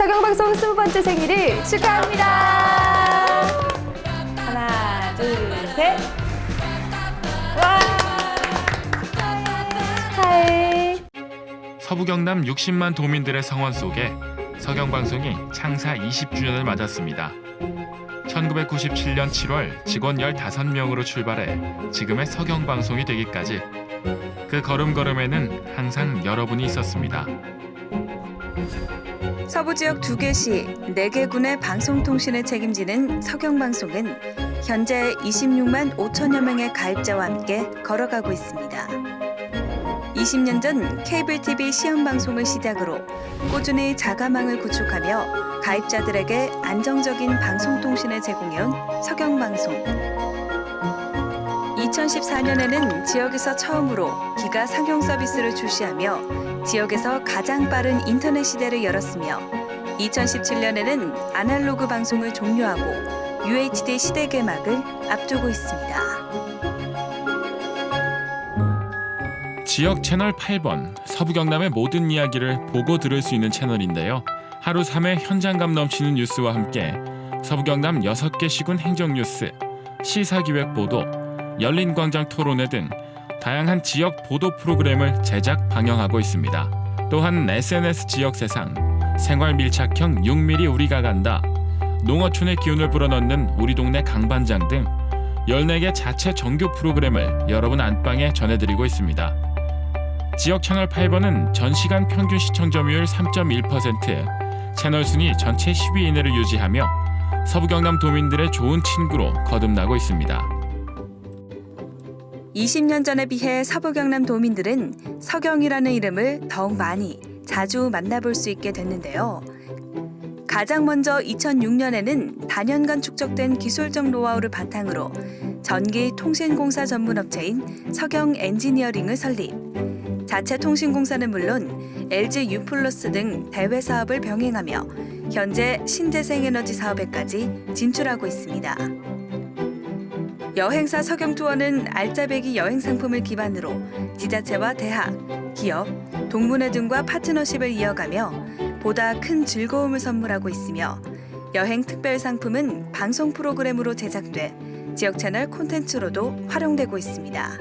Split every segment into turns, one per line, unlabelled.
서경방송 스무 번째 생일을 축하합니다. 하나, 둘, 셋. 와! 축하해.
서부 경남 60만 도민들의 성원 속에 서경방송이 창사 20주년을 맞았습니다. 1997년 7월 직원 15명으로 출발해 지금의 서경방송이 되기까지 그 걸음걸음에는 항상 여러분이 있었습니다.
서부 지역 두 개 시, 네 개 군의 방송통신을 책임지는 서경방송은 현재 26만 5천여 명의 가입자와 함께 걸어가고 있습니다. 20년 전 케이블 TV 시험 방송을 시작으로 꾸준히 자가망을 구축하며 가입자들에게 안정적인 방송통신을 제공해온 서경방송. 2014년에는 지역에서 처음으로 기가 상용 서비스를 출시하며 지역에서 가장 빠른 인터넷 시대를 열었으며 2017년에는 아날로그 방송을 종료하고 UHD 시대 개막을 앞두고 있습니다.
지역 채널 8번 서부 경남의 모든 이야기를 보고 들을 수 있는 채널인데요. 하루 3회 현장감 넘치는 뉴스와 함께 서부 경남 6개 시군 행정 뉴스, 시사기획 보도, 열린 광장 토론회 등 다양한 지역 보도 프로그램을 제작 방영하고 있습니다. 또한 SNS 지역 세상, 생활 밀착형 6mm 우리가 간다, 농어촌의 기운을 불어넣는 우리 동네 강반장 등 14개 자체 정규 프로그램을 여러분 안방에 전해드리고 있습니다. 지역 채널 8번은 전 시간 평균 시청 점유율 3.1%, 채널 순위 전체 10위 이내를 유지하며 서부 경남 도민들의 좋은 친구로 거듭나고 있습니다.
20년 전에 비해 서부 경남 도민들은 서경이라는 이름을 더욱 많이 자주 만나볼 수 있게 됐는데요. 가장 먼저 2006년에는 단연간 축적된 기술적 노하우를 바탕으로 전기 통신공사 전문 업체인 서경 엔지니어링을 설립. 자체 통신공사는 물론 LG U+ 등 대외 사업을 병행하며 현재 신재생 에너지 사업에까지 진출하고 있습니다. 여행사 서경 투어는 알짜배기 여행 상품을 기반으로 지자체와 대학, 기업, 동문회 등과 파트너십을 이어가며 보다 큰 즐거움을 선물하고 있으며 여행 특별 상품은 방송 프로그램으로 제작돼 지역 채널 콘텐츠로도 활용되고 있습니다.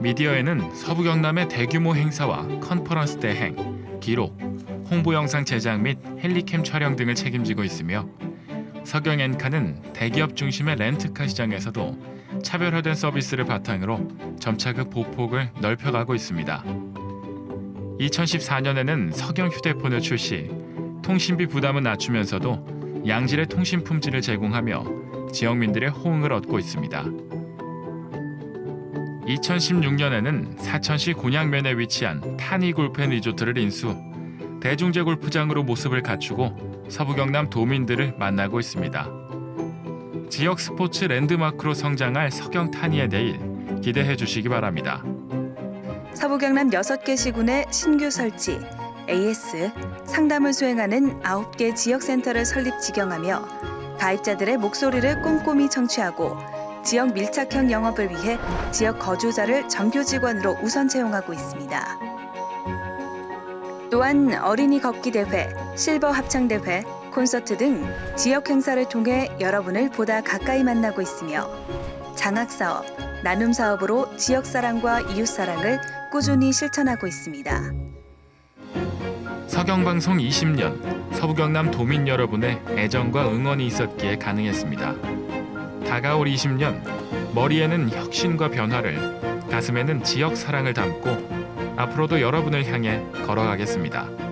미디어에는 서부 경남의 대규모 행사와 컨퍼런스 대행, 기록, 홍보 영상 제작 및 헬리캠 촬영 등을 책임지고 있으며 서경 엔카는 대기업 중심의 렌트카 시장에서도 차별화된 서비스를 바탕으로 점차 그 보폭을 넓혀가고 있습니다. 2014년에는 서경 휴대폰을 출시, 통신비 부담을 낮추면서도 양질의 통신 품질을 제공하며 지역민들의 호응을 얻고 있습니다. 2016년에는 사천시 곤양면에 위치한 타니 골프앤 리조트를 인수, 대중제 골프장으로 모습을 갖추고 서부 경남 도민들을 만나고 있습니다. 지역 스포츠 랜드마크로 성장할 타니의 내일 기대해 주시기 바랍니다.
서부 경남 6개 시군의 신규 설치, AS, 상담을 수행하는 9개 지역센터를 설립 지경하며 가입자들의 목소리를 꼼꼼히 청취하고 지역 밀착형 영업을 위해 지역 거주자를 정규 직원으로 우선 채용하고 있습니다. 또한 어린이 걷기 대회, 실버 합창 대회, 콘서트 등 지역 행사를 통해 여러분을 보다 가까이 만나고 있으며 장학 사업, 나눔 사업으로 지역 사랑과 이웃 사랑을 꾸준히 실천하고 있습니다.
서경방송 20년 서부 경남 도민 여러분의 애정과 응원이 있었기에 가능했습니다. 다가올 20년 머리에는 혁신과 변화를 가슴에는 지역 사랑을 담고 앞으로도 여러분을 향해 걸어가겠습니다.